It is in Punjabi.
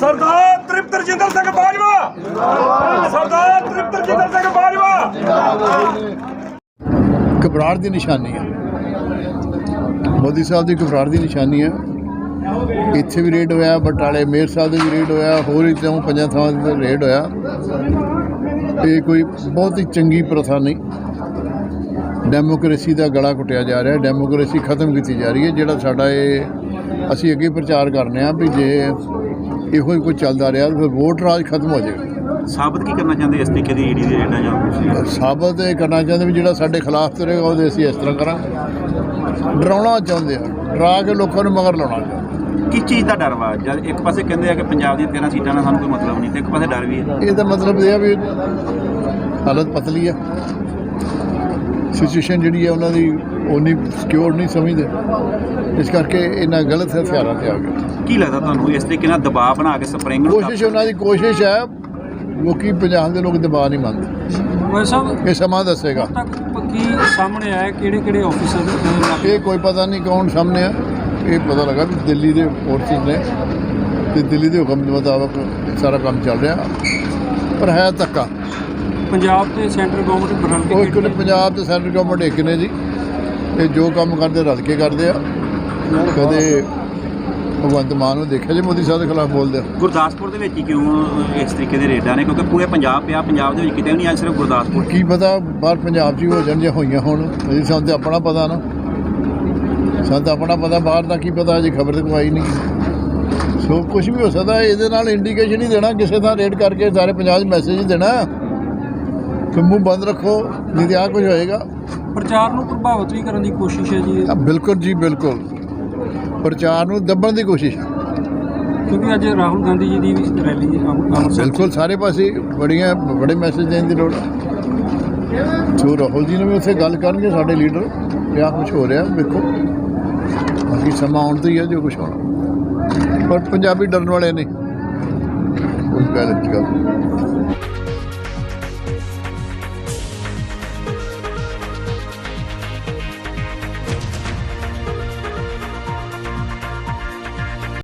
सरदार सिंह बाजवा। सरदार सिंह बाजवा। घबराहट की निशानी है। मोदी साहब की घबराहट की निशानी है। ਇੱਥੇ ਵੀ ਰੇਡ ਹੋਇਆ ਬਟਾਲੇ ਮੇਰ ਸਾਹਿਬ ਦੇ ਵੀ ਰੇਡ ਹੋਇਆ ਹੋਰ ਹੀ ਤੋਂ ਪੰਜਾਂ ਥਾਵਾਂ ਤੇ ਰੇਡ ਹੋਇਆ। ਇਹ ਕੋਈ ਬਹੁਤ ਹੀ ਚੰਗੀ ਪ੍ਰਥਾ ਨਹੀਂ। ਡੈਮੋਕ੍ਰੇਸੀ ਦਾ ਗਲਾ ਘੁੱਟਿਆ ਜਾ ਰਿਹਾ ਡੈਮੋਕ੍ਰੇਸੀ ਖਤਮ ਕੀਤੀ ਜਾ ਰਹੀ ਹੈ ਜਿਹੜਾ ਸਾਡਾ ਇਹ ਅਸੀਂ ਅੱਗੇ ਪ੍ਰਚਾਰ ਕਰਨੇ ਆ ਵੀ ਜੇ ਇਹੋ ਹੀ ਕੋਈ ਚੱਲਦਾ ਰਿਹਾ ਫਿਰ ਵੋਟ ਰਾਜ ਖਤਮ ਹੋ ਜਾਏਗਾ। ਸਾਬਤ ਕੀ ਕਰਨਾ ਚਾਹੁੰਦੇ ਇਸ ਤਰੀਕੇ ਦੀ ਈਡੀ ਦੇ ਰੇਡਾਂ ਜਾਂ ਸਾਬਤ ਇਹ ਕਰਨਾ ਚਾਹੁੰਦੇ ਵੀ ਜਿਹੜਾ ਸਾਡੇ ਖਿਲਾਫ ਤੁਰੇਗਾ ਉਹਦੇ ਅਸੀਂ ਇਸ ਤਰ੍ਹਾਂ ਕਰਾਂਗੇ। ਡਰਾਉਣਾ ਚਾਹੁੰਦੇ ਆ ਡਰਾ ਕੇ ਲੋਕਾਂ ਨੂੰ ਮਗਰ ਲਾਉਣਾ ਚਾਹੁੰਦੇ ਕਿਸ ਚੀਜ਼ ਦਾ ਡਰ ਵਾ? ਜਦ ਇੱਕ ਪਾਸੇ ਕਹਿੰਦੇ ਆ ਕਿ ਪੰਜਾਬ ਦੀਆਂ 13 ਸੀਟਾਂ ਨਾਲ ਸਾਨੂੰ ਕੋਈ ਮਤਲਬ ਨਹੀਂ ਤੇ ਇੱਕ ਪਾਸੇ ਡਰ ਵੀ ਹੈ। ਇਹਦਾ ਮਤਲਬ ਇਹ ਆ ਵੀ ਹਾਲਤ ਪਤਲੀ ਆ। ਸਿਚੁਏਸ਼ਨ ਜਿਹੜੀ ਹੈ ਉਹਨਾਂ ਦੀ ਉਨੀ ਸਿਕਿਉਰ ਨਹੀਂ ਸਮਝਦੇ। ਇਸ ਕਰਕੇ ਇਹਨਾਂ ਗਲਤ ਹਥਿਆਰਾਂ ਤੇ ਆ ਗਏ। ਕੀ ਲੱਗਦਾ ਤੁਹਾਨੂੰ ਇਸ ਤਰੀਕੇ ਨਾਲ ਦਬਾਅ ਬਣਾ ਕੇ ਸਪਰਿੰਗ ਨੂੰ ਕੋਸ਼ਿਸ਼ ਉਹਨਾਂ ਦੀ ਕੋਸ਼ਿਸ਼ ਹੈ ਲੋਕੀ ਪੰਜਾਬ ਦੇ ਲੋਕ ਦਬਾਅ ਨਹੀਂ ਮੰਨਦੇ। ਵੈਸੇ ਸਾਹਿਬ ਇਹ ਸਮਾਂ ਦੱਸੇਗਾ। ਤੱਕ ਪੱਕੀ ਸਾਹਮਣੇ ਆਇਆ ਕਿਹੜੇ ਕਿਹੜੇ ਆਫੀਸਰ ਇਹ ਕੋਈ ਪਤਾ ਨਹੀਂ ਕੌਣ ਸਾਹਮਣੇ ਆ। ਇਹ ਪਤਾ ਲੱਗਾ ਵੀ ਦਿੱਲੀ ਦੇ ਫੋਰਸਿਸ ਨੇ। ਤੇ ਦਿੱਲੀ ਦੇ ਹੁਕਮ ਦੇ ਮੁਤਾਬਕ ਸਾਰਾ ਕੰਮ ਚੱਲ ਰਿਹਾ। ਪਰ ਹੈ ਧੱਕਾ। ਪੰਜਾਬ ਤੇ ਸੈਂਟਰ ਗਵਰਨਮੈਂਟ ਉਹ ਕੇ ਨੇ? ਪੰਜਾਬ ਤੇ ਸੈਂਟਰ ਗਵਰਨਮੈਂਟ ਇੱਕ ਨੇ ਜੀ। ਇਹ ਜੋ ਕੰਮ ਕਰਦੇ ਰਲ ਕੇ ਕਰਦੇ ਆ। ਕਦੇ ਭਗਵੰਤ ਮਾਨ ਨੂੰ ਦੇਖਿਆ ਜੀ ਮੋਦੀ ਸਾਹਿਬ ਦੇ ਖਿਲਾਫ ਬੋਲਦੇ ਆ। ਗੁਰਦਾਸਪੁਰ ਦੇ ਵਿੱਚ ਹੀ ਕਿਉਂ ਇਸ ਤਰੀਕੇ ਦੇ ਰੇਡਾਂ ਨੇ? ਕਿਉਂਕਿ ਪੂਰੇ ਪੰਜਾਬ ਪਿਆ ਪੰਜਾਬ ਦੇ ਵਿੱਚ ਕਿਤੇ ਵੀ ਨਹੀਂ ਅੱਜ ਸਿਰਫ ਗੁਰਦਾਸਪੁਰ। ਕੀ ਪਤਾ ਬਾਹਰ ਪੰਜਾਬ 'ਚ ਹੀ ਹੋ ਜਾਣ ਜਾਂ ਹੋਈਆਂ ਹੋਣ ਅਸੀਂ ਸਾਨੂੰ ਤੇ ਆਪਣਾ ਪਤਾ ਨਾ। ਸਾਨੂੰ ਤਾਂ ਆਪਣਾ ਪਤਾ ਬਾਹਰ ਦਾ ਕੀ ਪਤਾ ਅਜੇ ਖਬਰ ਤੇ ਕੋਈ ਆਈ ਨਹੀਂ। ਸੋ ਕੁਝ ਵੀ ਹੋ ਸਕਦਾ ਇਹਦੇ ਨਾਲ ਇੰਡੀਕੇਸ਼ਨ ਹੀ ਦੇਣਾ ਕਿਸੇ ਦਾ ਰੇਡ ਕਰਕੇ ਸਾਰੇ ਪੰਜਾਬ 'ਚ ਮੈਸੇਜ ਦੇਣਾ। ਕਿ ਮੂੰਹ ਬੰਦ ਰੱਖੋ ਨਹੀਂ ਤੇ ਆ ਕੁਝ ਹੋਏਗਾ। ਪ੍ਰਚਾਰ ਨੂੰ ਪ੍ਰਭਾਵਿਤ ਵੀ ਕਰਨ ਦੀ ਕੋਸ਼ਿਸ਼ ਹੈ ਜੀ। ਇਹ। ਬਿਲਕੁਲ ਜੀ ਬਿਲਕੁਲ। ਪ੍ਰਚਾਰ ਨੂੰ ਦੱਬਣ ਦੀ ਕੋਸ਼ਿਸ਼ ਹੈ ਕਿਉਂਕਿ ਅੱਜ ਰਾਹੁਲ ਗਾਂਧੀ ਜੀ ਦੀ ਵੀ ਰੈਲੀ ਅੰਮ੍ਰਿਤਸਰ। ਬਿਲਕੁਲ ਸਾਰੇ ਪਾਸੇ ਬੜੀਆਂ ਬੜੇ ਮੈਸੇਜ ਦੇਣ ਦੀ ਲੋੜ ਸੋ ਰਾਹੁਲ ਜੀ ਨੇ ਵੀ ਉੱਥੇ ਗੱਲ ਕਰਨਗੇ ਸਾਡੇ ਲੀਡਰ ਕਿਆ ਕੁਝ ਹੋ ਰਿਹਾ ਵੇਖੋ। ਬਾਕੀ ਸਮਾਂ ਆਉਣ ਤੇ ਹੀ ਹੈ ਜੋ ਕੁਝ ਹੋਣਾ। ਪਰ ਪੰਜਾਬੀ ਡਰਨ ਵਾਲੇ ਨਹੀਂ। ਕੋਈ ਗੱਲ ਨਹੀਂ ਗੱਲ